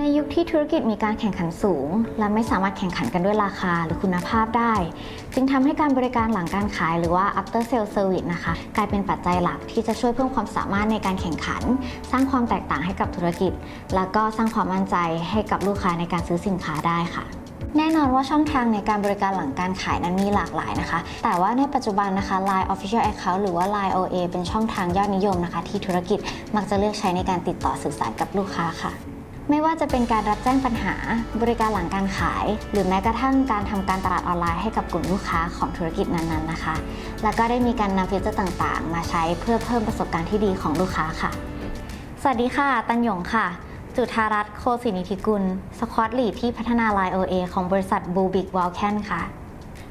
ในยุคที่ธุรกิจมีการแข่งขันสูง และไม่สามารถแข่งขันกันด้วยราคาหรือคุณภาพได้ จึงทำให้การบริการหลังการขายหรือว่า after sale service นะคะ กลายเป็นปัจจัยหลักที่จะช่วยเพิ่มความสามารถในการแข่งขัน สร้างความแตกต่างให้กับธุรกิจ แล้วก็สร้างความมั่นใจให้กับลูกค้าในการซื้อสินค้าได้ค่ะแน่นอนว่าช่องทางในการบริการหลังการขายนั้นมีหลากหลายนะคะ แต่ว่าในปัจจุบันนะคะ Line Official Account หรือว่า Line OA เป็นช่องทางยอดนิยมนะคะ ที่ธุรกิจมักจะเลือกใช้ในการติดต่อสื่อสารกับลูกค้าค่ะ ไม่ว่าจะเป็นการรับแจ้งปัญหา บริการหลังการขาย หรือแม้กระทั่งการทำการตลาดออนไลน์ให้กับกลุ่มลูกค้าของธุรกิจนั้นๆนะคะ แล้วก็ได้มีการนำฟีเจอร์ต่างๆ มาใช้เพื่อเพิ่มประสบการณ์ที่ดีของลูกค้าค่ะ สวัสดีค่ะ ตันหยงค่ะ จุธารัตน์โคศินิธิกุล สควอตลีที่พัฒนา Line OA ของบริษัทบูบิกวอลแคนค่ะ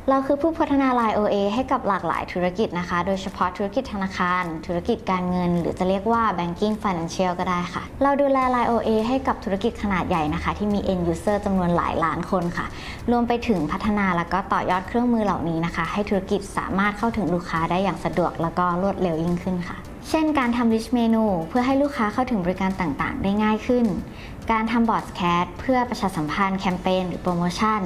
เราคือผู้พัฒนา Line OA ให้กับหลากหลายธุรกิจนะคะ โดยเฉพาะธุรกิจธนาคาร ธุรกิจการเงิน หรือจะเรียกว่า banking financial ก็ได้ค่ะ เราดูแล Line OA ให้กับธุรกิจขนาดใหญ่นะคะ ที่มี end user จำนวนหลายล้านคนค่ะ รวมไปถึงพัฒนาแล้วก็ต่อยอดเครื่องมือเหล่านี้นะคะ ให้ธุรกิจสามารถเข้าถึงลูกค้าได้อย่างสะดวกแล้วก็รวดเร็วยิ่งขึ้นค่ะ เช่น การทำ rich menu เพื่อให้ลูกค้าเข้าถึงบริการต่างๆ ได้ง่ายขึ้น การทำบอร์ดแคสเพื่อประชาสัมพันธ์แคมเปญหรือโปรโมชั่น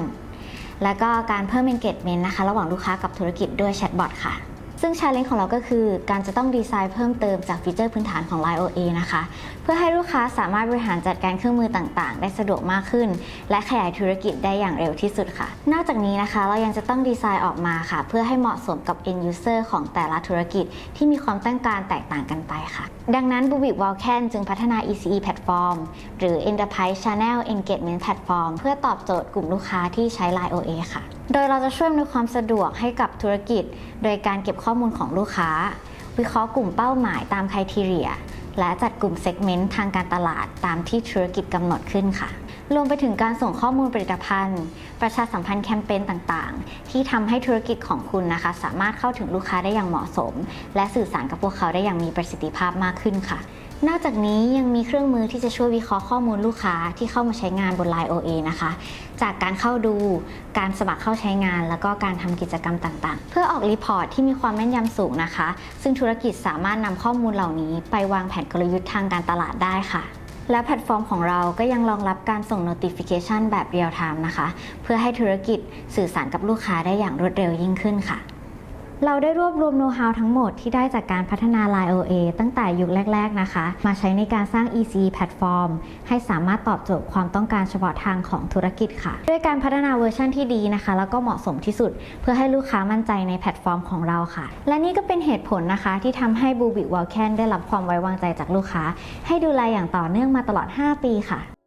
แล้วก็การเพิ่ม engagement นะคะ ระหว่างลูกค้ากับธุรกิจด้วยแชทบอทค่ะ ซึ่ง challenge ของเราก็คือ การจะต้องดีไซน์เพิ่มเติมจากฟีเจอร์พื้นฐานของ Line OA นะคะ เพื่อให้ลูกค้าสามารถบริหารจัดการเครื่องมือต่างๆ ได้สะดวกมากขึ้น และขยายธุรกิจได้อย่างเร็วที่สุดค่ะ นอกจากนี้นะคะเรายังจะต้องดีไซน์ออกมาค่ะ เพื่อให้เหมาะสมกับ end user ของแต่ละธุรกิจที่มีความต้องการแตกต่างกันไปค่ะ ดังนั้น b u b i c w a l c a n จึงพัฒนา ECE Platform หรือ Enterprise Channel Engagement Platform เพื่อตอบโจทย์กลุ่มลูกค้าที่ใช้ Line OA ค่ะ โดยเราจะช่วยในความสะดวกให้กับธุรกิจ โดยการเก็บข้อมูลของลูกค้า วิเคราะห์กลุ่มเป้าหมายตามคุณทีเรีย และจัดกลุ่มเซกเมนต์ทางการตลาดตามที่ธุรกิจกำหนดขึ้นค่ะ รวมไปถึงการส่งข้อมูลผลิตภัณฑ์ ประชาสัมพันธ์แคมเปญต่างๆ ที่ทำให้ธุรกิจของคุณนะคะ สามารถเข้าถึงลูกค้าได้อย่างเหมาะสม และสื่อสารกับพวกเขาได้อย่างมีประสิทธิภาพมากขึ้นค่ะ นอกจากนี้ยังมีเครื่องมือที่จะช่วยวิเคราะห์ข้อมูลลูกค้าที่เข้ามาใช้งานบน Line OA นะคะ จากการเข้าดู การสมัครเข้าใช้งาน แล้วก็การทำกิจกรรมต่างๆ เพื่อออกรีพอร์ตที่มีความแม่นยำสูงนะคะ ซึ่งธุรกิจสามารถนำข้อมูลเหล่านี้ ไปวางแผนกลยุทธ์ทางการตลาดได้ค่ะและแพลตฟอร์มของเราก็ยังรองรับการส่ง notification แบบเรียลไทม์นะคะ เพื่อให้ธุรกิจสื่อสารกับลูกค้าได้อย่างรวดเร็วยิ่งขึ้นค่ะ เราได้รวบรวมโน้ตฮาวทั้งหมดที่ได้จากการพัฒนา Line OA ตั้งแต่ยุคแรก ๆ นะคะ มาใช้ในการสร้าง ECE แพลตฟอร์มให้สามารถตอบโจทย์ความต้องการเฉพาะทางของธุรกิจค่ะ ด้วยการพัฒนาเวอร์ชันที่ดีนะคะ แล้วก็เหมาะสมที่สุด เพื่อให้ลูกค้ามั่นใจในแพลตฟอร์มของเราค่ะ และนี่ก็เป็นเหตุผลนะคะ ที่ทำให้ b u b i c w a l c a n ได้รับความไว้วางใจจากลูกค้า ให้ดูแลอย่างต่อเนื่องมาตลอด 5 ปีค่ะ